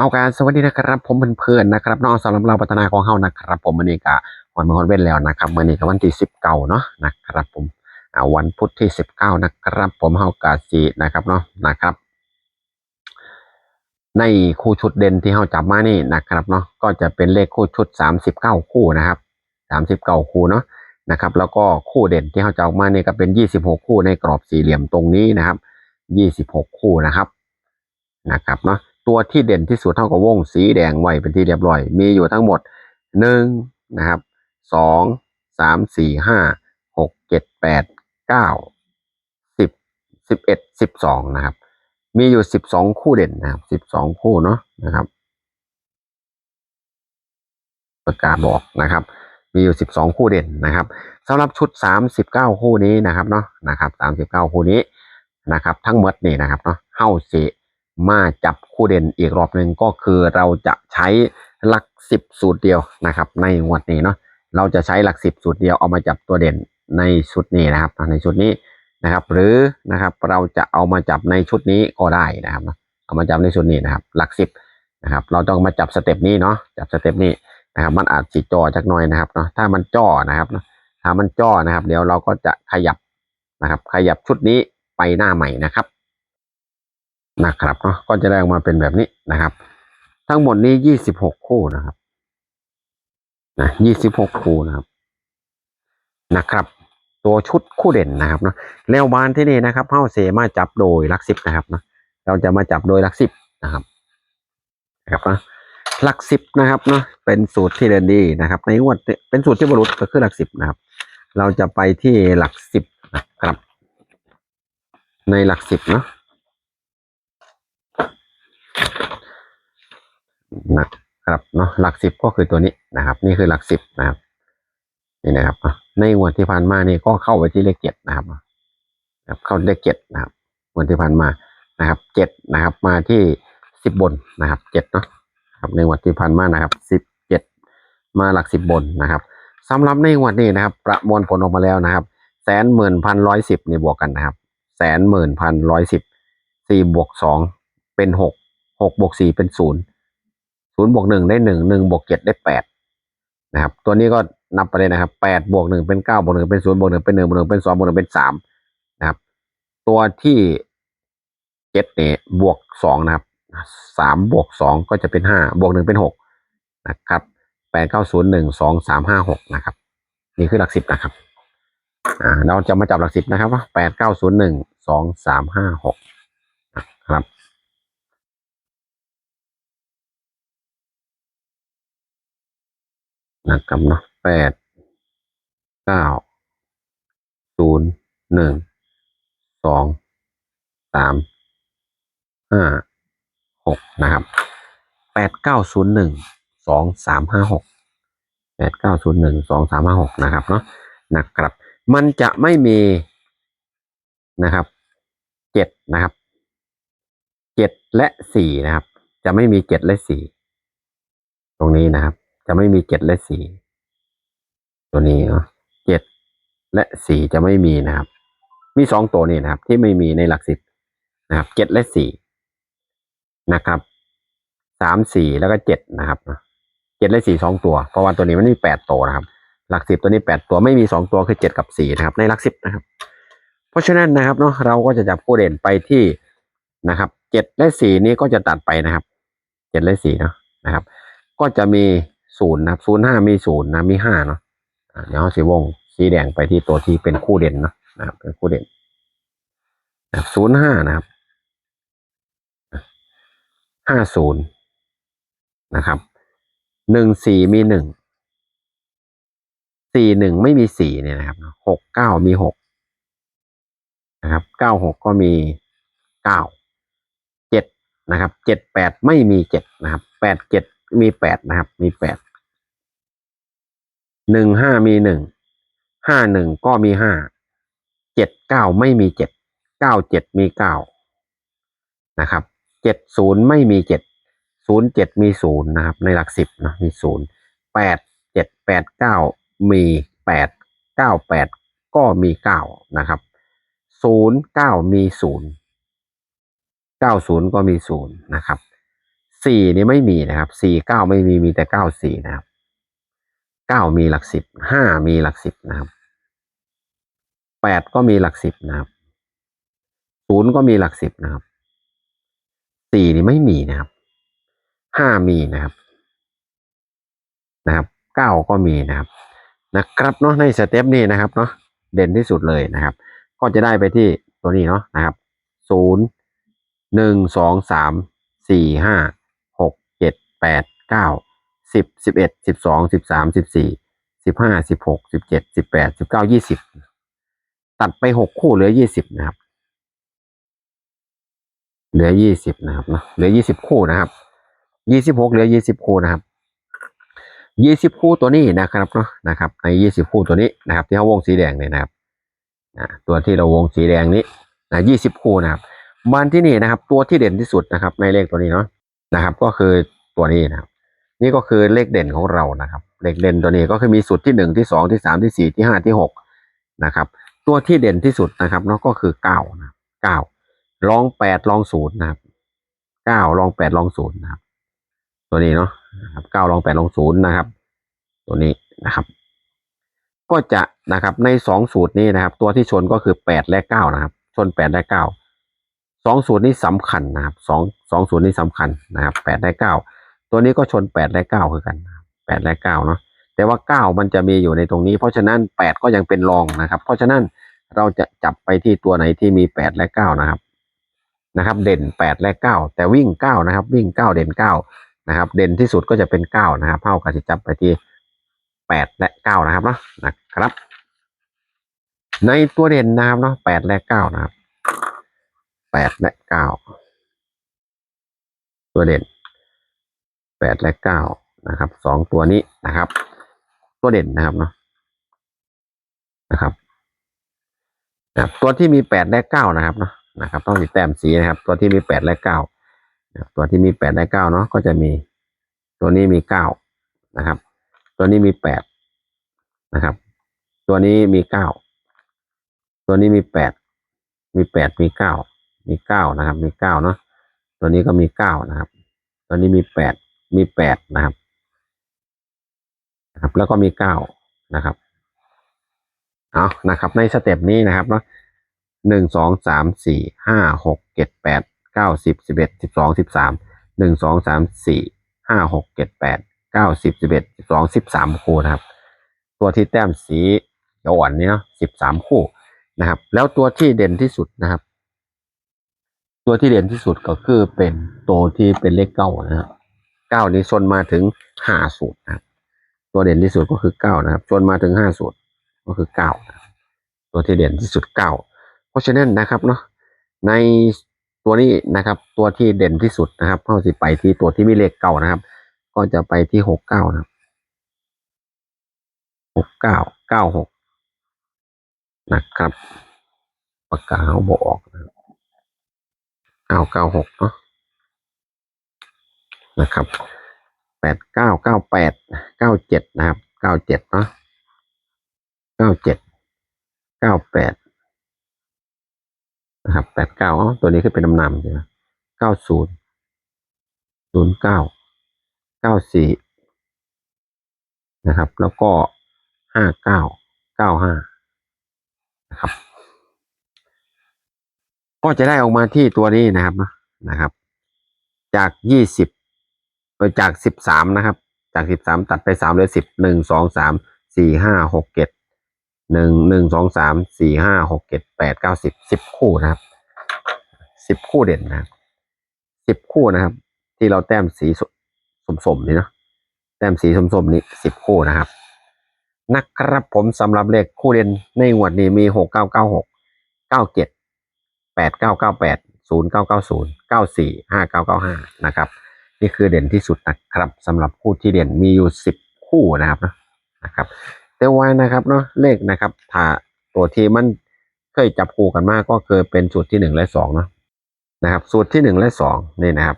เอาการสวัสดีนะครับ ผมเพื่อนๆนะครับน้องสำหรับเราพัฒนาของเฮานะครับ ผมวันนี้ก็วันมงคลเว้นแล้วนะครับวันนี้ก็วันที่สิบเก้าเนาะนะครับ ผมวันพุธที่สิบเก้านะครับ ผมเฮากาสีนะครับเนาะนะครับ ในคู่ชุดเด่นที่เฮาจับมานี่นะครับเนาะก็จะเป็นเลขคู่ชุดสามสิบเก้าคู่นะครับสามสิบเก้าคู่เนาะนะครับแล้วก็คู่เด่นที่เฮาจับมานี่ก็เป็นยี่สิบหกคู่ในกรอบสี่เหลี่ยมตรงนี้นะครับยี่สิบหกคู่นะครับนะครับเนาะ ตัวที่เด่นที่สุดเท่ากับวงสีแดงไว้เป็นที่เรียบร้อย มีอยู่ทั้งหมดหนึ่งนะครับสองสามสี่ห้าหกเจ็ดแปดเก้าสิบสิบเอ็ดสิบสองนะครับ มีอยู่สิบสองคู่เด่นนะครับสิบสองคู่เนาะนะครับประกาศบอกนะครับ มีอยู่สิบสองคู่เด่นนะครับสำหรับชุดสามสิบเก้าคู่นี้นะครับเนาะนะครับสามสิบเก้าคู่นี้นะครับ ทั้งหมดนี่นะครับเนาะเฮ้าสิ มาจับคู่เด่นอีกรอบหนึ่งก็คือเราจะใช้หลักสิบสูตรเดียวนะครับ ในงวดนี้เนาะเราจะใช้หลักสิบสูตรเดียวเอามาจับตัวเด่นในชุดนี้นะครับในชุดนี้นะครับ หรือนะครับเราจะเอามาจับในชุดนี้ก็ได้นะครับเอามาจับในชุดนี้นะครับ หลักสิบนะครับ เราต้องมาจับสเต็ปนี้เนาะจับสเต็ปนี้นะครับ มันอาจสิจ่อจักหน่อยนะครับเนาะถ้ามันจ่อนะครับถ้ามันจ่อนะครับ เดี๋ยวเราก็จะขยับนะครับ ขยับชุดนี้ไปหน้าใหม่นะครับ นะครับเนาะก็จะได้ออกมาเป็นแบบนี้นะครับ ทั้งหมดนี้ยี่สิบหกคู่นะครับนะยี่สิบหกคู่นะครับนะครับ ตัวชุดคู่เด่นนะครับเนาะแล้วบานที่นี่นะครับเฮ้าเสมาจับโดยหลักสิบนะครับเนาะเราจะมาจับโดยหลักสิบนะครับนะครับนะหลักสิบนะครับเนาะเป็นสูตรที่เดินดีนะครับ ในงวดเป็นสูตรที่บรุษก็คือหลักสิบนะครับ เราจะไปที่หลักสิบนะครับ ในหลักสิบเนาะ นะครับเนาะหลักสิบก็คือตัวนี้นะครับ นี่คือหลักสิบนะครับนี่นะครับเนาะในที่ผ่านมานี่ก็เข้าไปที่เลขเจ็ดนะครับเข้าเลขเจ็ดนะครับงวดที่ผ่านมานะครับเจ็ดนะครับ มาที่สิบบนนะครับเจ็ดเนาะครับในงวดที่ผ่านมานะครับสิบเจ็ดมาหลักสิบบนนะครับสำหรับในงวดนี้นะครับ ประมวลผลออกมาแล้วนะครับแสนหมื่นพันร้อยสิบนี่บวกกันนะครับแสนหมื่นพันร้อยสิบสี่บวกสองเป็นหกหกบวกสี่เป็นศูนย์ ศูนย์บวกหนึ่งได้หนึ่งหนึ่งบวกเจ็ดได้แปดนะครับ ตัวนี้ก็นับไปเลยนะครับแปดบวกหนึ่งเป็นเก้าบวกหนึ่งเป็นศูนย์บวกหนึ่งเป็นหนึ่งบวกหนึ่งเป็นสองบวกหนึ่งเป็นสามนะครับ ตัวที่เจ็ดเนี่ยบวกสองนะครับสามบวกสองก็จะเป็นห้าบวกหนึ่งเป็นหกนะครับแปดเก้าศูนย์หนึ่งสองสามห้าหกนะครับ นี่คือหลักสิบนะครับอ่าเราจะมาจับหลักสิบนะครับว่าแปดเก้าศูนย์หนึ่งสองสามห้าหกนะครับ นะครับเนาะแปดเก้าศูนย์หนึ่งสองสามห้าหกนะครับแปดเก้าศูนย์หนึ่งสองสามห้าหกแปดเก้าศูนย์หนึ่งสองสามห้าหกนะครับเนาะนะครับ มันจะไม่มีนะครับเจ็ดนะครับเจ็ดและสี่นะครับ จะไม่มีเจ็ดและสี่ตรงนี้นะครับ จะไม่มีเจ็ดและสี่ตัวนี้เนาะเจ็ดและสี่จะไม่มีนะครับ มีสองตัวนี้นะครับ ที่ไม่มีในหลักสิบนะครับเจ็ดและสี่นะครับสามสี่แล้วก็เจ็ดนะครับเจ็ดและสี่สองตัว เพราะว่าตัวนี้มันมีแปดตัวนะครับ หลักสิบตัวนี้แปดตัวไม่มีสองตัวคือเจ็ดกับสี่นะครับ ในหลักสิบนะครับ เพราะฉะนั้นนะครับเนาะเราก็จะจับคู่เด่นไปที่นะครับเจ็ดและสี่นี้ก็จะตัดไปนะครับเจ็ดและสี่เนาะนะครับ ก็จะมี ศูนย์นะครับศูนย์ห้ามีศูนย์นะมีห้าเนาะอ่าเดี๋ยวสีวงสีแดงไปที่ตัวที่เป็นคู่เด่นเนาะนะครับเป็นคู่เด่นศูนย์ห้านะครับห้าศูนย์นะครับหนึ่งสี่มีหนึ่งสี่หนึ่งไม่มีสี่เนี่ยนะครับหกเก้ามีหกนะครับเก้าหกก็มีเก้าเจ็ดนะครับเจ็ดแปดไม่มีเจ็ดนะครับแปดเจ็ดมีแปดนะครับ มีแปด หนึ่งห้ามีหนึ่งห้าหนึ่งก็มีห้าเจ็ดเก้าไม่มีเจ็ดเก้าเจ็ดมีเก้านะครับเจ็ดศูนย์ไม่มีเจ็ดศูนย์เจ็ดมีศูนย์นะครับ ในหลักสิบนะมีศูนย์แปดเจ็ดแปดเก้ามีแปดเก้าแปดก็มีเก้านะครับศูนย์เก้ามีศูนย์เก้าศูนย์ก็มีศูนย์นะครับสี่นี่ไม่มีนะครับสี่เก้าไม่มีมีแต่เก้าสี่นะครับ เก้ามีหลักสิบห้ามีหลักสิบนะครับแปดก็มีหลักสิบนะครับศูนย์ก็มีหลักสิบนะครับสี่นี่ไม่มีนะครับห้ามีนะครับ นะครับเก้าก็มีนะครับ นะครับเนาะในสเต็ปนี้นะครับเนาะเด่นที่สุดเลยนะครับ ก็จะได้ไปที่ตัวนี้เนาะนะครับศูนย์หนึ่งสองสามสี่ห้าหกเจ็ดแปดเก้า สิบสิบเอ็ดสิบสองสิบสามสิบสี่สิบห้าสิบหกสิบเจ็ดสิบแปดสิบเก้ายี่สิบตัดไปหกคู่เหลือยี่สิบนะครับ เหลือยี่สิบนะครับเนาะเหลือยี่สิบคู่นะครับยี่สิบหกเหลือยี่สิบคู่นะครับยี่สิบคู่ตัวนี้นะครับเนาะนะครับ ในยี่สิบคู่ตัวนี้นะครับ ที่เขาวงสีแดงเนี่ยนะครับตัวที่เราวงสีแดงนี้นะยี่สิบคู่นะครับมันที่นี่นะครับ ตัวที่เด่นที่สุดนะครับ ในเลขตัวนี้เนาะนะครับ ก็คือตัวนี้นะครับ นี่ก็คือเลขเด่นของเรานะครับ เลขเด่นตัวนี้ก็คือมีสุดที่หนึ่งที่สองที่สามที่สี่ที่ห้าที่หกนะครับ ตัวที่เด่นที่สุดนะครับเนาะก็คือเก้านะเก้ารองแปดรองศูนย์นะครับเก้ารองแปดรองศูนย์นะครับ ตัวนี้เนาะนะครับเก้ารองแปดรองศูนย์นะครับ ตัวนี้นะครับ ก็จะนะครับในสองสูตรนี้นะครับ ตัวที่ชนก็คือแปดและเก้านะครับ ชนแปดและเก้าสองสูตรนี้สำคัญนะครับสองสองสูตรนี้สำคัญนะครับแปดและเก้า ตัวนี้ก็ชนแปดและเก้าคือกันแปดและเก้าเนาะแต่ว่าเก้ามันจะมีอยู่ในตรงนี้ เพราะฉะนั้นแปดก็ยังเป็นรองนะครับ เพราะฉะนั้นเราจะจับไปที่ตัวไหนที่มีแปดและเก้านะครับ นะครับ เด่นแปดและเก้าแต่วิ่งเก้านะครับ วิ่งเก้าเด่นเก้านะครับ เด่นที่สุดก็จะเป็นเก้านะครับเท่ากับที่จับไปที่แปดและเก้านะครับเนาะนะครับ ในตัวเด่นนะครับเนาะแปดและเก้านะครับแปดและเก้าตัวเด่น แปดและเก้านะครับสองตัวนี้นะครับ ตัวเด่นนะครับเนาะนะครับนะครับตัวที่มีแปดและเก้านะครับเนาะนะครับ ต้องติดแต้มสีนะครับ ตัวที่มีแปดและเก้าตัวที่มีแปดและเก้าเนาะก็จะมี ตัวนี้มีเก้านะครับ ตัวนี้มีแปดนะครับ ตัวนี้มีเก้าตัวนี้มีแปดมีแปดมีเก้ามีเก้านะครับ มีเก้าเนาะตัวนี้ก็มีเก้านะครับ ตัวนี้มีแปด มีแปดนะครับนะครับ แล้วก็มีเก้านะครับเอานะครับในสเต็ปนี้นะครับเนาะหนึ่งสองสามสี่ห้าหกเจ็ดแปดเก้าสิบสิบเอ็ดสิบสองสิบสามหนึ่งสองสามสี่ห้าหกเจ็ดแปดเก้าสิบสิบเอ็ดสิบสองสิบสามคู่นะครับ ตัวที่แต้มสีเขียวอ่อนเนี้เนาะสิบสามคู่นะครับ แล้วตัวที่เด่นที่สุดนะครับ ตัวที่เด่นที่สุดก็คือเป็นตัวที่เป็นเลขเก้านะครับ เก้านี้ชนมาถึงห้าสูตรนะครับ ตัวเด่นที่สุดก็คือเก้านะครับชนมาถึงห้าสูตรก็คือเก้าตัวที่เด่นที่สุดเก้าเพราะฉะนั้นนะครับเนาะในตัวนี้นะครับ ตัวที่เด่นที่สุดนะครับเข้าสิไปที่ตัวที่มีเลขเก้านะครับ ก็จะไปที่หกเก้านะหกเก้าเก้าหกนะครับปากกาเขาบอกเก้าเก้าหกเนาะ นะครับแปดเก้าเก้าแปดเก้าเจ็ดนะครับเก้าเจ็ดเนาะเก้าเจ็ดเก้าแปดนะครับแปดเก้าตัวนี้คือเป็นนำนำใช่ไหมเก้าศูนย์ศูนย์เก้าเก้าสี่นะครับ แล้วก็ห้าเก้าเก้าห้านะครับ ก็จะได้ออกมาที่ตัวนี้นะครับนะครับ จากยี่สิบ จากสิบสามนะครับ จากสิบสามตัดไปสามเหลยสิบหนึ่งสองสามสี่ห้าหกเจ็ดหนึ่งหนึ่งสองสามสี่ห้าหกเจ็ดแปดเก้าสิบสิบคู่นะครับสิบคู่เด่นนะสิบคู่นะครับ ที่เราแต้มสีสมๆนี่เนาะแต้มสีสมๆนี่สิบคู่นะครับนะครับผมสำหรับเลขคู่เด่นในงวดนี้มีหกเก้าเก้าหกเก้าเจ็ดแปดเก้าเก้าแปดศูนย์เก้าเก้าศูนย์เก้าสี่ห้าเก้าเก้าห้านะครับ นี่คือเด่นที่สุดนะครับสำหรับคู่ที่เด่นมีอยู่สิบคู่นะครับนะนะครับ แต่ว่านะครับเนาะเลขนะครับถ้าตัวที่มันเคยจับคู่กันมากก็คือเป็นสูตรที่หนึ่งและสองเนาะนะครับ สูตรที่หนึ่งและสองนี่นะครับ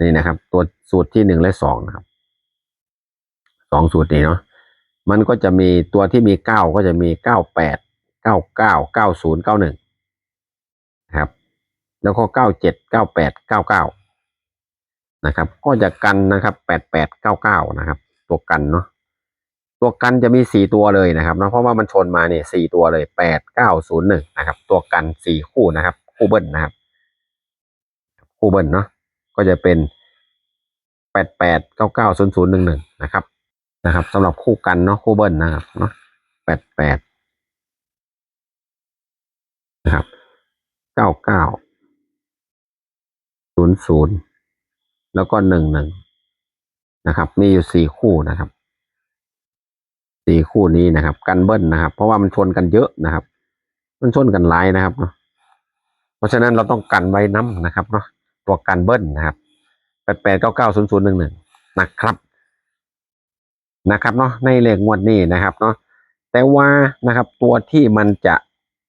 นี่นะครับ ตัวสูตรที่หนึ่งและสองนะครับสองสูตรนี้เนาะมันก็จะมีตัวที่มีเก้าก็จะมีเก้าแปดเก้าเก้าเก้าศูนย์เก้าหนึ่งนะครับ แล้วก็เก้าเจ็ดเก้าแปดเก้าเก้า นะครับ ก็จะกันนะครับแปดแปดเก้าเก้านะครับ ตัวกันเนาะตัวกันจะมีสี่ตัวเลยนะครับเนาะเพราะว่ามันชนมาเนี่ยสี่ตัวเลยแปดเก้าศูนย์หนึ่งนะครับ ตัวกันสี่คู่นะครับ คู่เบิ้ลนะครับ คู่เบิ้ลเนาะก็จะเป็นแปดแปดเก้าเก้าศูนย์ศูนย์หนึ่งหนึ่งนะครับนะครับสำหรับคู่กันเนาะคู่เบิ้ลนะครับเนาะแปดแปดนะครับเก้าเก้าศูนย์ศูนย์ แล้วก็หนึ่งหนึ่งนะครับ มีอยู่สี่คู่นะครับสี่คู่นี้นะครับ กันเบิ้ลนะครับ เพราะว่ามันชนกันเยอะนะครับ มันชนกันหลายนะครับเนาะเพราะฉะนั้นเราต้องกันไว้น้ำนะครับเนาะตัวกันเบิ้ลนะครับแปดแปดเก้าเก้าศูนย์ศูนย์หนึ่งหนึ่งนะครับนะครับเนาะในเลขงวดนี้นะครับเนาะแต่ว่านะครับตัวที่มันจะ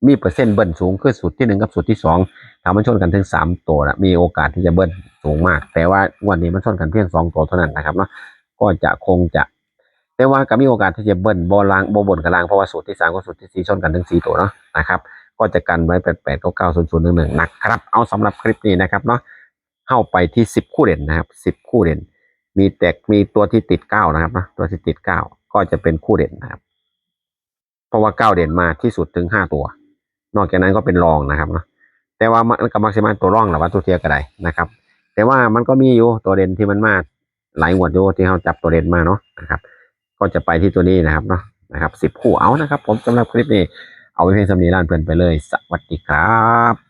มีเปอร์เซ็นต์เบิ้ลสูงคือสูตรที่หนึ่งกับสูตรที่สองถ้ามันชนกันถึงสามตัวนะมีโอกาสที่จะเบิ้ลสูงมาก แต่ว่าวันนี้มันชนกันเพียงสองตัวเท่านั้นนะครับเนาะก็จะคงจะ แต่ว่าก็มีโอกาสที่จะเบิ้ลบอลางบอบนกับลางเพราะว่าสูตรที่สามกับสูตรที่สี่ชนกันถึงสี่ตัวเนาะนะครับก็จะกันไว้แปดแปดเก้าเก้าศูนย์ศูนย์หนึ่งหนึ่งนะครับเอาสำหรับคลิปนี้นะครับเนาะเข้าไปที่สิบคู่เด่นนะครับสิบคู่เด่น มีแตกมีตัวที่ติดเก้านะครับนะตัวที่ติดเก้าก็จะเป็นคู่เด่นนะครับ เพราะว่าเก้าเด่นมาที่สุดถึงห้าตัว นอกจากนั้นก็เป็นรองนะครับเนาะแต่ว่ามันก็มักจะมาตัวรองหรือว่าตัวเทียก็ได้นะครับ แต่ว่ามันก็มีอยู่ตัวเด่นที่มันมาหลายงวดอยู่ที่เขาจับตัวเด่นมาเนาะนะครับ ก็จะไปที่ตัวนี้นะครับเนาะนะครับสิบคู่เอานะครับ ผมสำหรับคลิปนี้เอาไว้เพียงสำนีร้านเพื่อนไปเลย สวัสดีครับ